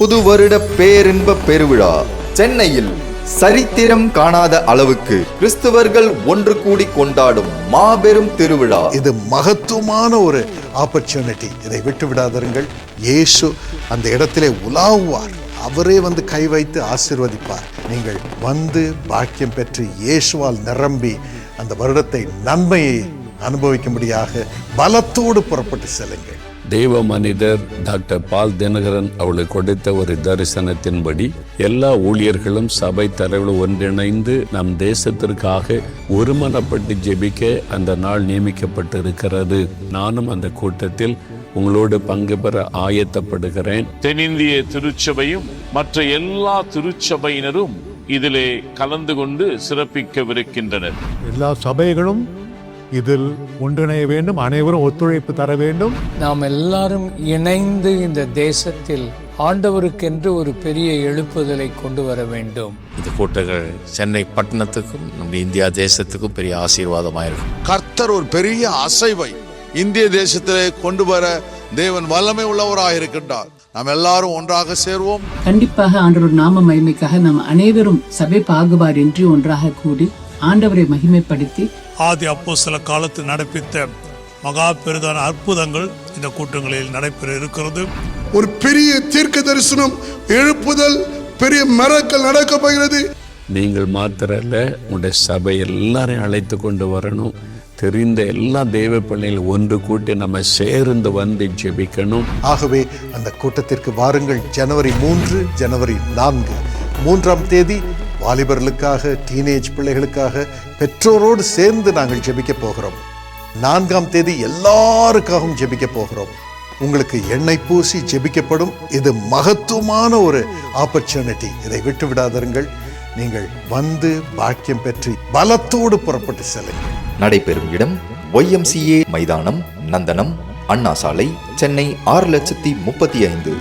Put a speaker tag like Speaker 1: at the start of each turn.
Speaker 1: புது வருட பேரின்ப பெருவிழா. சென்னையில் சரித்திரம் காணாத அளவுக்கு கிறிஸ்தவர்கள் ஒன்று கூடி கொண்டாடும் மாபெரும் திருவிழா.
Speaker 2: இது மகத்துவமான ஒரு ஆப்பர்ச்சுனிட்டி இதை விட்டு விடாதருங்கள். இயேசு அந்த இடத்திலே உலாவுவார். அவரே வந்து கை வைத்து ஆசீர்வதிப்பார். நீங்கள் வந்து பாக்கியம் பெற்று இயேசுவால் நிரம்பி அந்த வருடத்தை நன்மையை அனுபவிக்கும்படியாக பலத்தோடு புறப்பட்டு செல்லுங்கள்.
Speaker 3: தெய்வ மனிதர் டாக்டர் பால் தினகரன் அவளுக்கு கொடுத்த ஒரு தரிசனத்தின்படி எல்லா ஊழியர்களும் சபை தலைவர்கள் ஒன்றிணைந்து நம் தேசத்திற்காக ஒருமனப்பட்டு ஜெபிக்க அந்த நாள் நியமிக்கப்பட்டிருக்கிறது. நானும் அந்த கூட்டத்தில் உங்களோடு பங்கு பெற ஆயத்தப்படுகிறேன்.
Speaker 4: தென்னிந்திய திருச்சபையும் மற்ற எல்லா திருச்சபையினரும் இதிலே கலந்து கொண்டு சிறப்பிக்கவிருக்கின்றனர்.
Speaker 5: எல்லா சபைகளும் இதில் ஒன்றிணைய வேண்டும் அனைவரும் ஒத்துழைப்பு தர வேண்டும்.
Speaker 6: நாம் எல்லாரும் இணைந்து இந்த தேசத்தில் ஆண்டவருக்கென்று ஒரு பெரிய எழுப்புதலை கொண்டு வர வேண்டும்.
Speaker 7: இந்த கூட்டங்கள் சென்னை பட்டணத்துக்கும் நம்முடைய இந்தியா தேசத்துக்கும் பெரிய ஆசீர்வாதமாக இருக்கும்.
Speaker 8: கர்த்தர் ஒரு பெரிய அசைவை இந்திய தேசத்திலே கொண்டு வர தேவன் வல்லமை உள்ளவராக இருக்கின்றார். நாம் எல்லாரும் ஒன்றாக சேர்வோம்.
Speaker 9: கண்டிப்பாக ஆண்டவர் நாம மகிமைக்காக நாம் அனைவரும் சபை பாகுபாடின்றி ஒன்றாக கூடி ஆண்டவரை மகிமைப்படுத்தி
Speaker 10: ஆதி அப்போ சில காலத்தில் நடப்பித்த மகா பெரிதான அற்புதங்கள் இந்த கூட்டங்களில் நடைபெற இருக்கிறது.
Speaker 11: ஒரு பெரிய தீர்க்க தரிசனம் எழுப்புதல் பெரிய மரக்கள் நடக்க போகிறது.
Speaker 3: நீங்கள் மாத்திரல்ல உங்களுடைய சபை எல்லாரையும் அழைத்து கொண்டு வரணும். தெரிந்த எல்லா தெய்வ பிள்ளைகள் ஒன்று கூட்டி நம்ம சேர்ந்து வந்து ஜெபிக்கணும்.
Speaker 2: ஆகவே அந்த கூட்டத்திற்கு வாருங்கள். ஜனவரி மூன்று ஜனவரி நான்கு. மூன்றாம் தேதி வாலிபர்களுக்காக டீனேஜ் பிள்ளைகளுக்காக பெற்றோரோடு சேர்ந்து நாங்கள் ஜெபிக்க போகிறோம். நான்காம் தேதி எல்லாருக்காகவும் ஜெபிக்க போகிறோம். உங்களுக்கு எண்ணெய் பூசி ஜெபிக்கப்படும் இது மகத்துவமான ஒரு ஆப்பர்ச்சுனிட்டி இதை விட்டு விடாதருங்கள் நீங்கள் வந்து பாக்கியம் பெற்று பலத்தோடு புறப்பட்டு செல்லுங்கள்.
Speaker 1: நடைபெறும் இடம் ஒய்எம்சிஏ மைதானம் நந்தனம் அண்ணா சாலை சென்னை ஆறு லட்சத்தி முப்பத்தி ஐந்து.